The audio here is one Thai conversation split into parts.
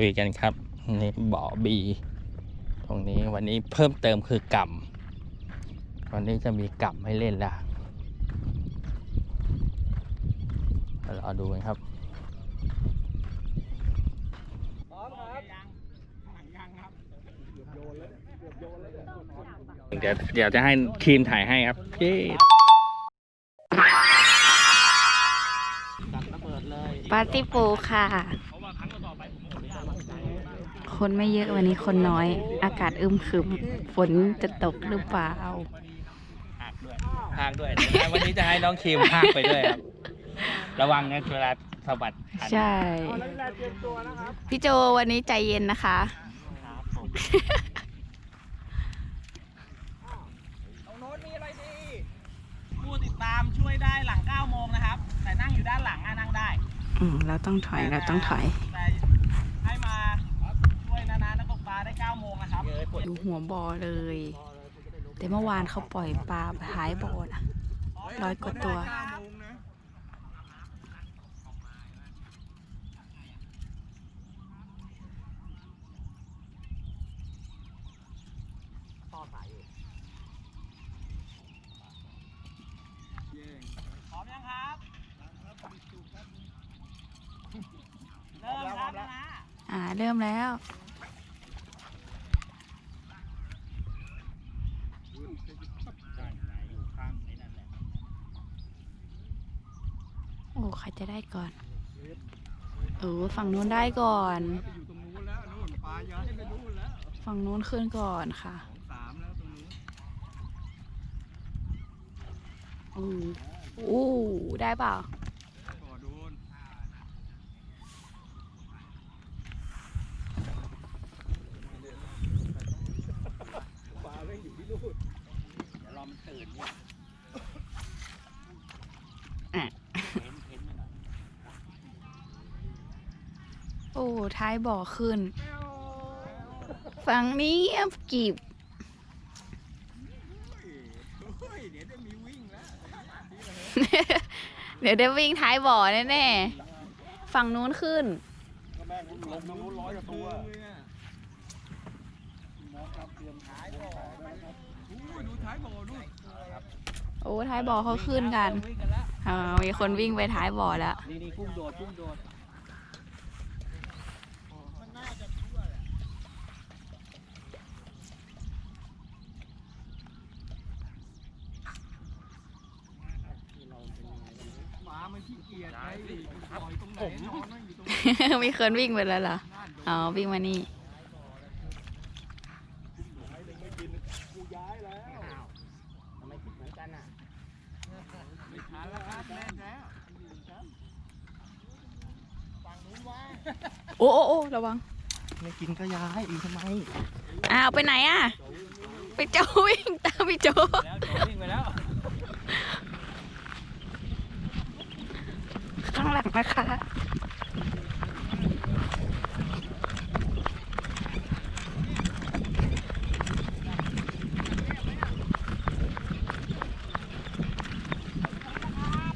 ลุยกันครับนี่บ่อบี ตรงนี้วันนี้เพิ่มเติมคือกำวันนี้จะมีกำให้เล่นละเดี๋ยวรอดูกันครับเดี๋ยวเดี๋ยวจะให้ทีมถ่ายให้ครับเย้ปาร์ตี้ปูค่ะ คนไม่เยอะวันนี้คนน้อย อากาศอึมครึมฝนจะตกหรือเปล่าพากด้วยพากด้วยเดี๋ยววันนี้จะให้น้องทีมพากไปด้วยครับ ระวังนะเวลาสะบัดขันใช่พี่โจวันนี้ใจเย็นนะคะตรงโน้นมีอะไรดีผู้ติดตามช่วยได้หลัง9โมงนะครับ แต่นั่งอยู่ด้านหลังอะนั่งได้ อืมเราต้องถอยเราต้องถอย แต่ให้มาช่วยนานานักตกปลาได้9โมง นะครับดูหัวบ่อเลย แต่เมื่อวานเขาปล่อยปลาท้ายบ่อนะร้อยกว่าตัว พร้อมยังครับ เริ่มครับนะ อ่า เริ่มแล้ว โอ้ ใครจะได้ก่อนเออฝั่งนู้นได้ก่อน ฝั่งนู้นขึ้นก่อนค่ะอืออู้ได้เปล่า โอ้ท้ายบ่อขึ้น ฝั่งนี้อับกีบเดี๋ยวได้วิ่งท้ายบ่อแน่ๆ ฝั่งนู้นขึ้น โอ้ท้ายบ่อเขาขึ้นกันอ่ามีคนวิ่งไปท้ายบ่อแล้ว นี่นี่กุ้งโดดกุ้งโดด ผมมีคนวิ่งไปแล้วเหรอ อ๋อ วิ่งมานี่ทำไมคิดเหมือนกันอะโอ้โอ้โอ้ระวัง ไม่กินก็ย้ายอีกทำไม อ้าว ไปไหนอะ ไปโจวิ่งตามพี่โจแล้วโดดวิ่งไปแล้ว ข้างหลังนะคะ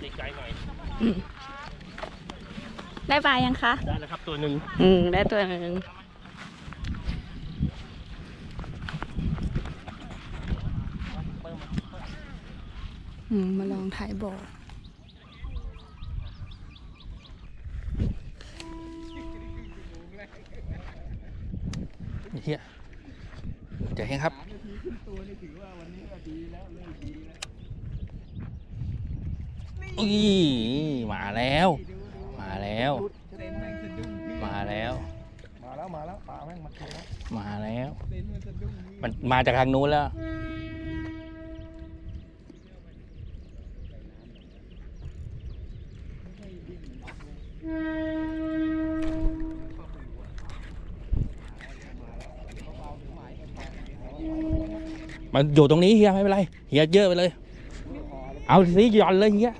ตีไกลหน่อย ได้ปลายังคะ ได้แล้วครับตัวหนึ่งอืม ได้ตัวหนึ่งอืม มาลองถ่ายบ่อ เฮียเดี๋ยวให้ครับอุ้ยมาแล้ว มาแล้ว มาแล้ว มาแล้ว มาแล้วปลาแม่งมากินแล้ว มาแล้ว มันมาจากทางนู้นแล้ว มันอยู่ตรงนี้เฮียไม่เป็นไรเฮียเยอะไปเลย เอาสิหย่อนเลยเฮีย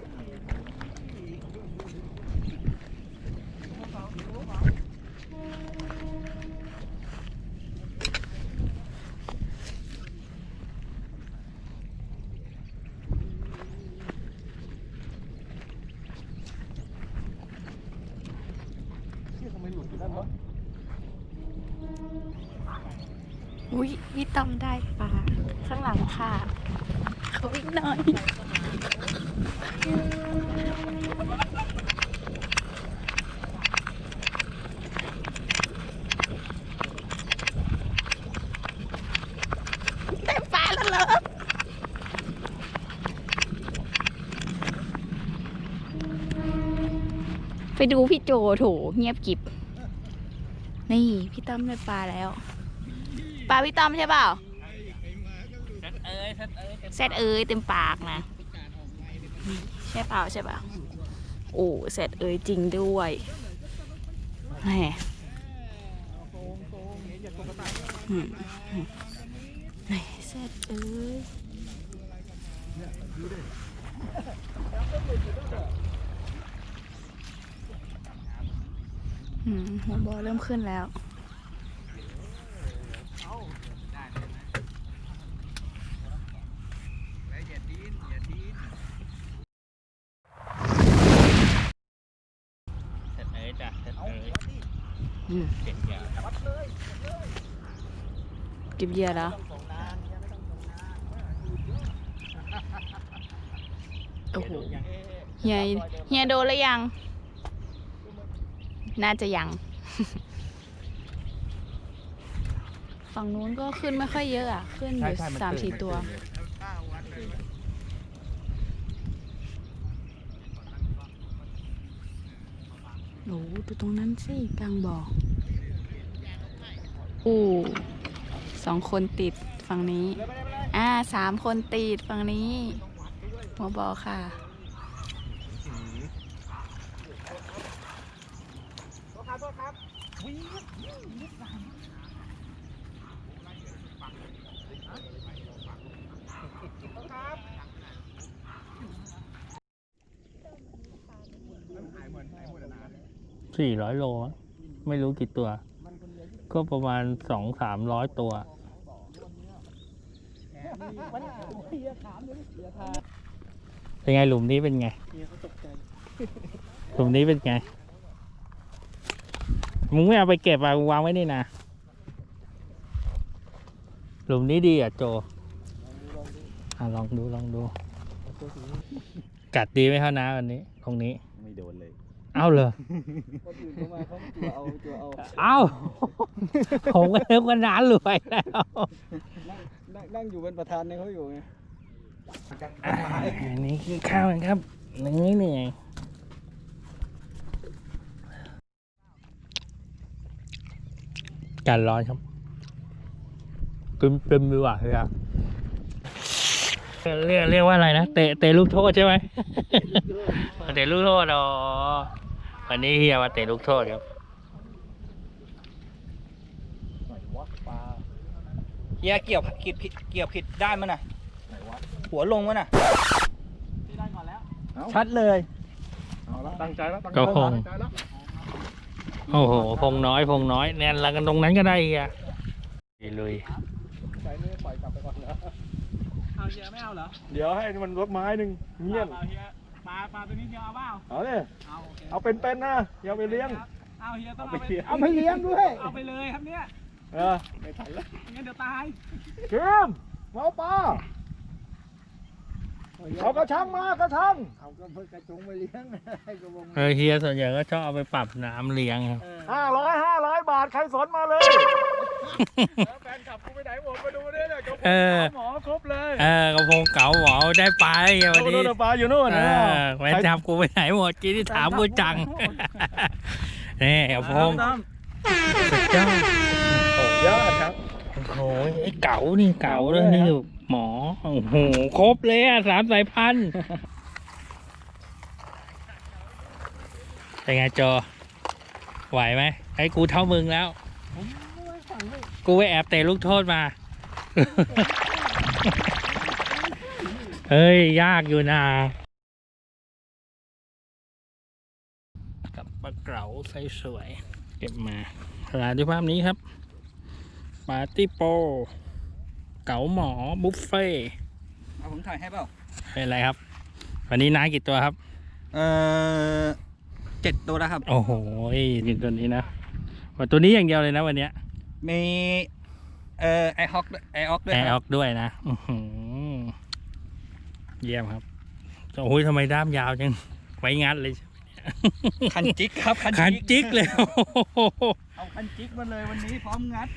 อุ้ยนี่ต้อมได้ปลา ข้างหลังค่ะ เขาวิ่งหน่อยเต็มปลาแล้วเหรอไปดูพี่โจโถเงียบกิบ นี่ พี่ต้อมได้ปลาแล้ว ปลาพี่ต้อมใช่เปล่า เอ้ยเอ้ยเซตเอ้ยเต็มปากนะ ใช่เปล่าใช่เปล่าโอ้เซตเอ้ยจริงด้วยแหมอืมไหนเซตเอ้ยอืมหัวบอลเริ่มขึ้นแล้ว เสร็จเอ้ยจ้ะเสร็จเอ้ย อืมเก่งยาเก็บเหยื่อแล้วโอ้โหเฮียเฮียโดนแล้วยัง น่าจะยัง ฝั่งนู้นก็ขึ้นไม่ค่อยเยอะอะ ขึ้นอยู่สามสี่ตัวโอ้ โหดูตรงนั้นสิกลางบ่ออู้สองคนติดฝั่งนี้ อ่าสามคนติดฝั่งนี้หัวบ่อค่ะ สี่ร้อยโลอะไม่รู้กี่ตัว ก็ประมาณสองสามร้อยตัวเป็นไงหลุมนี้เป็นไงหลุมนี้เป็นไง มึงไม่เอาไปเก็บอะมึงวางไว้นี่นะหลุมนี้ดีอะโจอะลองดูลองดู กัดดีไหมครับนะวันนี้ตรงนี้ ไม่โดนเลย เอ้าเหรอคนอื่นเข้ามาเขาตัวเอาตัวเอาเอ้าผมก็นึกว่าน้ารวยแล้วนั่งนั่งอยู่เป็นประธานในเขาอยู่ไงอ่าอันนี้กินข้าวกันครับนี่นี่การร้อนครับกึมตึมดีกว่าเฮียเรียกเรียกว่าอะไรนะ เตะเตะลูกโทษใช่ไหมเตะลูกโทษอ๋อ วันนี้เฮียมาเตะลูกโทษครับไหนวะปลาเฮียเกี่ยวผิดผิดเกี่ยวผิดได้มั้ยน่ะไหนวะหัวลงมั้ยน่ะเอาชัดเลยเอาละตั้งใจแล้วตั้งใจก็คงตั้งใจแล้วโอ้โหพงน้อยพงน้อยแนนละกันตรงนั้นก็ได้เฮียลุยใจนี่ปล่อยกลับไปก่อนนะเอาเฮียไม่เอาเหรอเดี๋ยวให้มันรถไม้หนึ่งเงียบเอาเฮีย ปลาปลาตัวนี้เฮียเอาเปล่าเอาเลยเอาโอเคเอาเป็นๆนะอย่าไปเลี้ยง เอาเฮียต้องเอาเอาไปไปเลี้ยงเอาไปเลี้ยงด้วยเอาไปเลยครับเนี่ยเออไม่ทันแล้วงั้นเดี๋ยวตายเกมเมาปลา เอากระชังมากระชังเอากระเพื่อกระจงไปเลี้ยงให้กระวงเออเฮียส่วนใหญ่ก็ชอบเอาไปปรับน้ำเลี้ยงครับ ห้าร้อยห้าร้อยบาทใครสนมาเลยแฟนขับกูไปไหนหมดมาดูเนี่ยเนี่ยกระเออ หมอครบเลยเออกระพงเก๋าหวอได้ไปเฮียวันโน่นี้นปลาอยู่นู่นเอนะอแม่จับกูไปไหนหมดกี้ที่ถามกูจัง นี่กระพงสุดยอดยอดครับโอ้โหไอ้เก๋านี่เก๋าเลยนี่ หมอ โอ้โห ครบเลยอะสามสายพันธุ์เป็นไงโจไหวไหมไอ้กูเท่ามึงแล้ว กูไปแอบเตะลูกโทษมา เฮ้ย ยากอยู่นะกับปลาเก๋าไซส์สวย เก็บมาร้านที่ภาพนี้ครับ ปาร์ตี้โป เก๋าหมอบุฟเฟ่เอาผมถ่ายให้เปล่าเป็นไรครับ วันนี้น้ากี่ตัวครับ เออเจ็ดตัวแล้วครับ โอ้โหกินตัวนี้นะว่าตัวนี้อย่างเดียวเลยนะวันเนี้ยมีเออไอฮอกไอออกด้วยแอร์คอรัอบกด้วยนะอื้อหือเยี่ยมครับโอ้ยทำไมด้ามยาวจังไว้งัดเลย คันจิกครับคันจิกเลยโอ้โหเอาคันจิกมาเลยวันนี้พร้อมงัด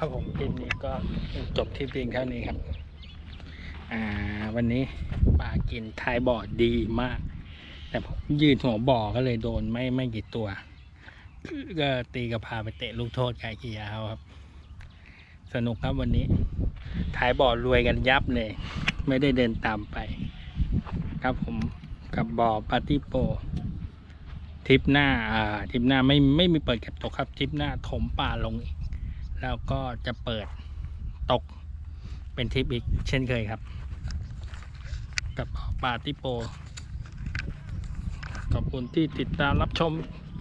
ครับผมคลิปนี้ก็จบที่เพียงเท่านี้ครับ อ่า วันนี้ปลากินท้ายบ่อดีมาก แต่ผมยืนหัวบ่อก็เลยโดนไม่ไม่กี่ตัว ก็ตีกับพาไปเตะลูกโทษไก่ขี้ยาวครับ สนุกครับวันนี้ท้ายบ่อรวยกันยับเลย ไม่ได้เดินตามไป ครับผมกับบ่อปาร์ตี้โปทริปหน้า อ่า ทริปหน้าไม่ไม่มีเปิดเก็บตกครับ ทริปหน้าถมป่าลงอีก แล้วก็จะเปิดตกเป็นทริปอีกเช่นเคยครับ กับปาตี้โป ขอบคุณที่ติดตามรับชม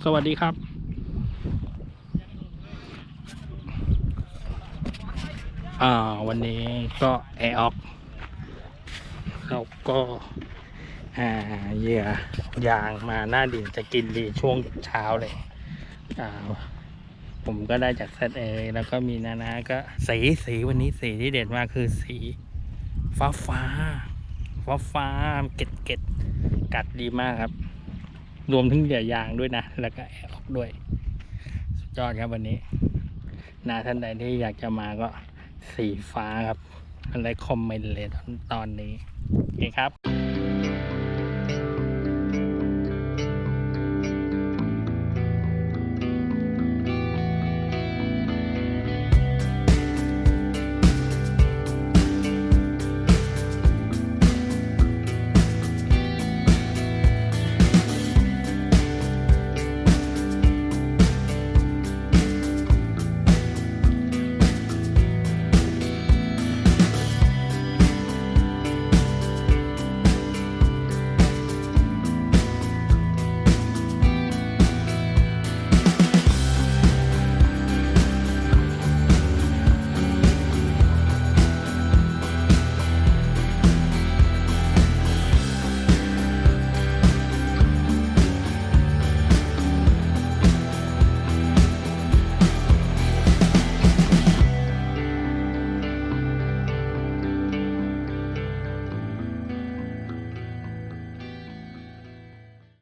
สวัสดีครับอ่าวันนี้ก็แอร์ออกแล้วก็อ่าเหยื่อยางมาหน้าดินจะกินดีช่วงเช้าเลยอ่า ผมก็ได้จากเซตเอแล้วก็มีนานาก็สีสีวันนี้สีที่เด็ดมากคือสี ฟ้าฟ้า ฟ้าฟ้าเกล็ดเกล็ดกัดดีมากครับ รวมถึงเหยื่อยางด้วยนะ แล้วก็แอร์ออกด้วย สุดยอดครับวันนี้นาท่านใดที่อยากจะมาก็สีฟ้าครับอะไรคอมเมนต์เลยตอนตอนนี้โอเคครับ